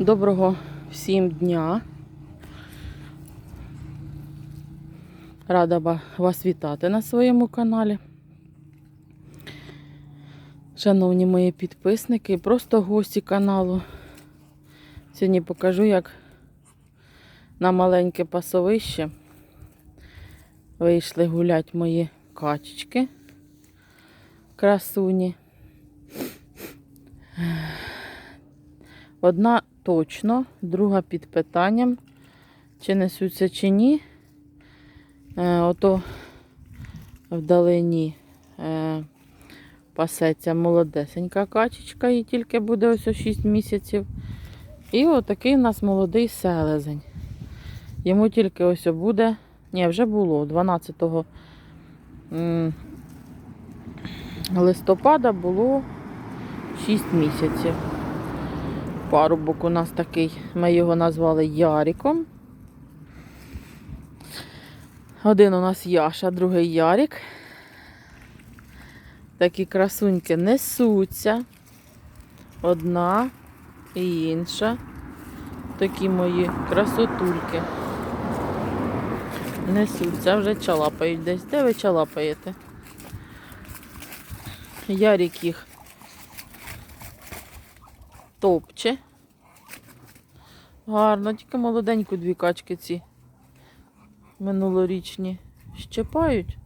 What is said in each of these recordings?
Доброго всім дня. Рада вас вітати на своєму каналі. Шановні мої підписники, просто гості каналу. Сьогодні покажу, як на маленьке пасовище вийшли гулять мої качечки. Красуні. Одна точно, друга під питанням, чи несуться, чи ні. Е, ото вдалині е, пасеться молодесенька качечка, їй тільки буде ось 6 місяців. І отакий у нас молодий селезень. Йому тільки ось буде, ні, вже було, 12 листопада було 6 місяців. Парубок у нас такий, ми його назвали Яриком. Один у нас Яша, другий Ярик. Такі красуньки несуться. Одна і інша. Такі мої красотульки. Несуться, вже чалапають десь. Де ви чалапаєте? Ярик їх топче. Гарно, тільки молоденьку дві качки ці минулорічні щепають.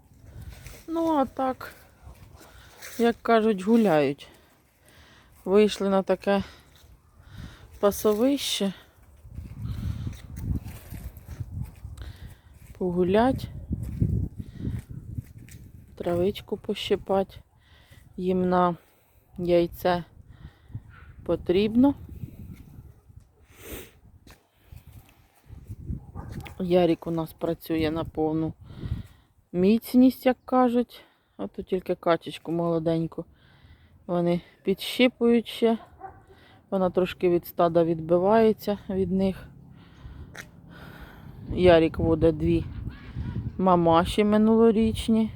Ну, а так, як кажуть, гуляють. Вийшли на таке пасовище. Погулять, травичку пощипати. Їм на яйце потрібно. Ярік у нас працює на повну міцність, як кажуть. Ото тільки качечку молоденьку. Вони підщипують ще. Вона трошки від стада відбивається від них. Ярік водить дві мамаші минулорічні.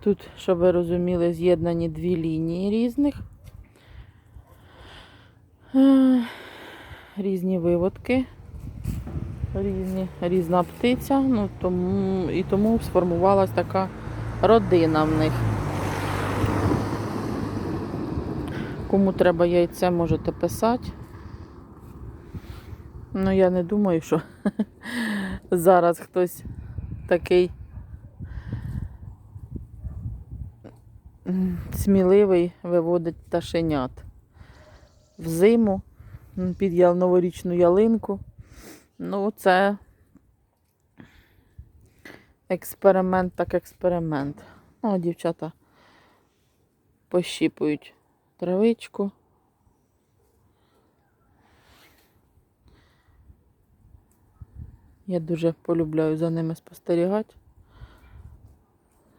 Тут, щоб ви розуміли, з'єднані дві лінії різних. Е, Різні виводки, різні, різна птиця, ну, тому, і тому сформувалась така родина в них. Кому треба яйце, можете писати. Ну, я не думаю, що зараз хтось такий сміливий виводить пташенят в зиму м, під новорічну ялинку. Ну, це експеримент, так експеримент. О, дівчата пощіпують травичку. Я дуже полюбляю за ними спостерігати.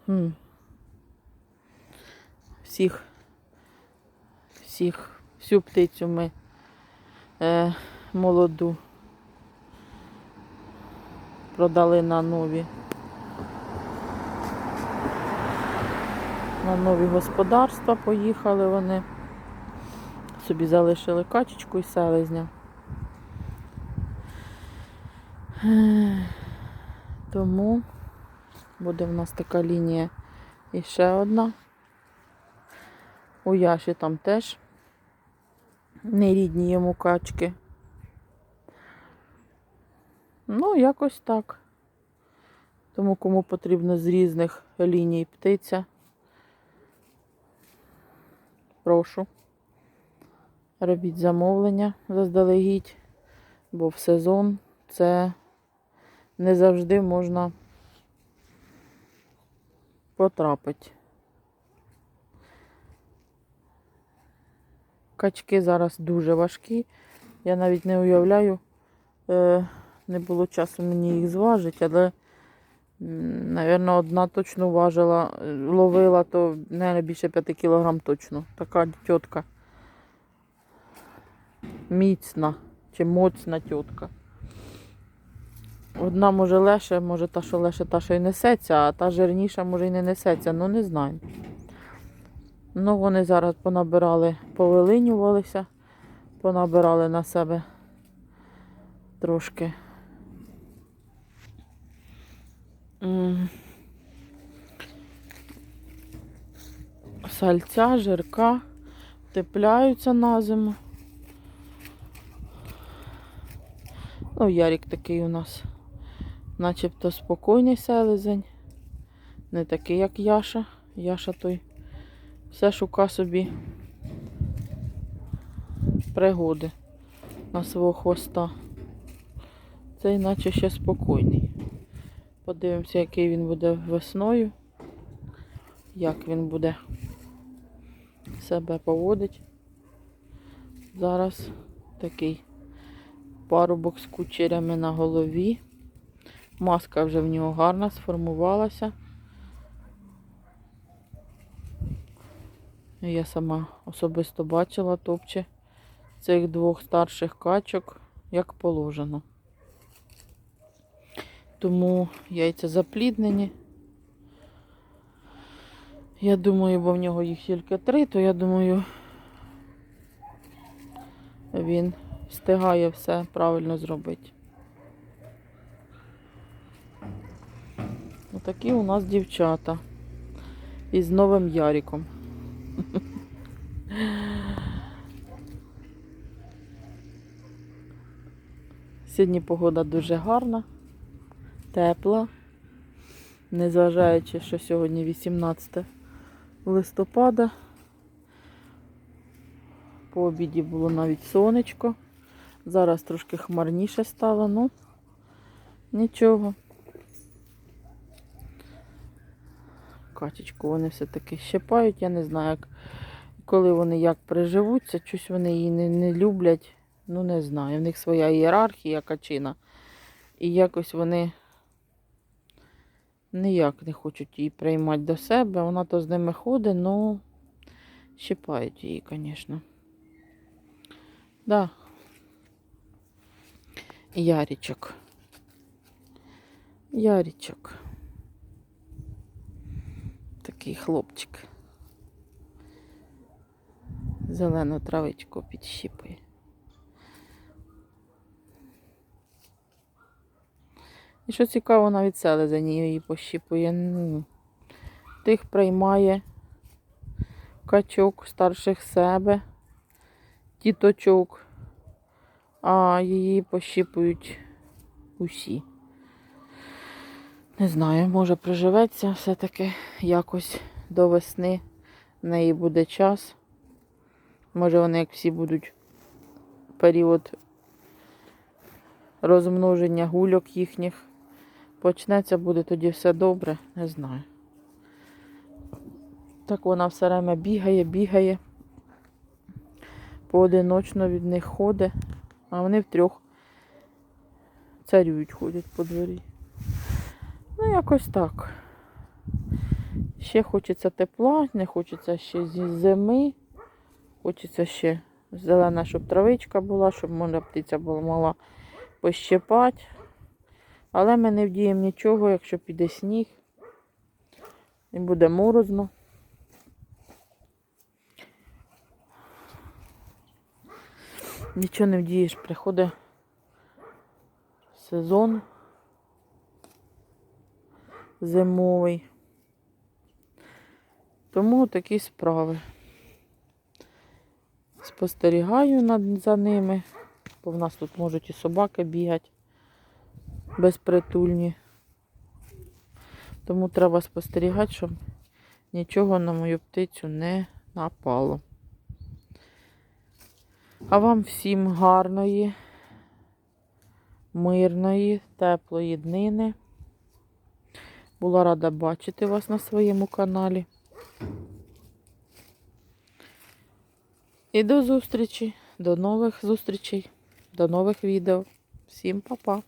Хм. Всіх, всіх, всю птицю ми е, молоду продали на нові. На нові господарства поїхали вони. Собі залишили качечку і селезня. Тому буде в нас така лінія і ще одна. У Яші там теж нерідні йому качки. Ну, якось так. Тому кому потрібно з різних ліній птиця. Прошу. Робіть замовлення заздалегідь, бо в сезон це не завжди можна потрапити. Качки зараз дуже важкі. Я навіть не уявляю, е, не було часу мені їх зважити, але, мабуть, одна точно важила, е, ловила, то не більше 5 кілограм точно. Така тітка. Міцна чи моцна тітка. Одна може леше, може та, що леше, та, що й несеться, а та жирніша може й не несеться, ну не знаю. Ну, вони зараз понабирали, повилинювалися, понабирали на себе трошки. Сальця, жирка, тепляються на зиму. Ну, Ярік такий у нас, начебто спокійний селезень. Не такий, як Яша. Яша той все шука собі пригоди на свого хвоста. Цей наче ще спокійний. Подивимося, який він буде весною, як він буде себе поводить. Зараз такий парубок з кучерями на голові. Маска вже в нього гарна сформувалася. Я сама особисто бачила топче цих двох старших качок, як положено. Тому яйця запліднені. Я думаю, бо в нього їх тільки три, то я думаю, він встигає все правильно зробити. Отакі у нас дівчата із новим Яриком. Сьогодні погода дуже гарна, тепла, незважаючи, що сьогодні 18 листопада. По обіді було навіть сонечко. Зараз трошки хмарніше стало, ну нічого. Качечку вони все-таки щепають, я не знаю, як, коли вони як приживуться, щось вони її не, не люблять. Ну, не знаю. В них своя ієрархія качина. І якось вони ніяк не хочуть її приймати до себе. Вона то з ними ходить, але щипають її, звісно. Да. Ярічок. Ярічок. Такий хлопчик. Зелену травичку підщипує. І що цікаво, навіть селезень її пощіпує. Ну, тих приймає качок старших себе, тіточок, а її пощіпують усі. Не знаю, може приживеться все-таки якось до весни. В неї буде час. Може вони як всі будуть період розмноження гульок їхніх. Почнеться, буде тоді все добре, не знаю. Так вона все время бігає, бігає. Поодиночно від них ходить, а вони втрьох царюють, ходять по дворі. Якось так. Ще хочеться тепла, не хочеться ще зі зими. Хочеться ще зелена, щоб травичка була, щоб можна птиця була мала пощипати. Але ми не вдіємо нічого, якщо піде сніг і буде морозно. Нічого не вдієш, приходить сезон зимовий. Тому такі справи. Спостерігаю за ними, бо в нас тут можуть і собаки бігати безпритульні. Тому треба спостерігати, щоб нічого на мою птицю не напало. А вам всім гарної, мирної, теплої днини. Була рада бачити вас на своєму каналі. І до зустрічі, до нових зустрічей, до нових відео. Всім па-па!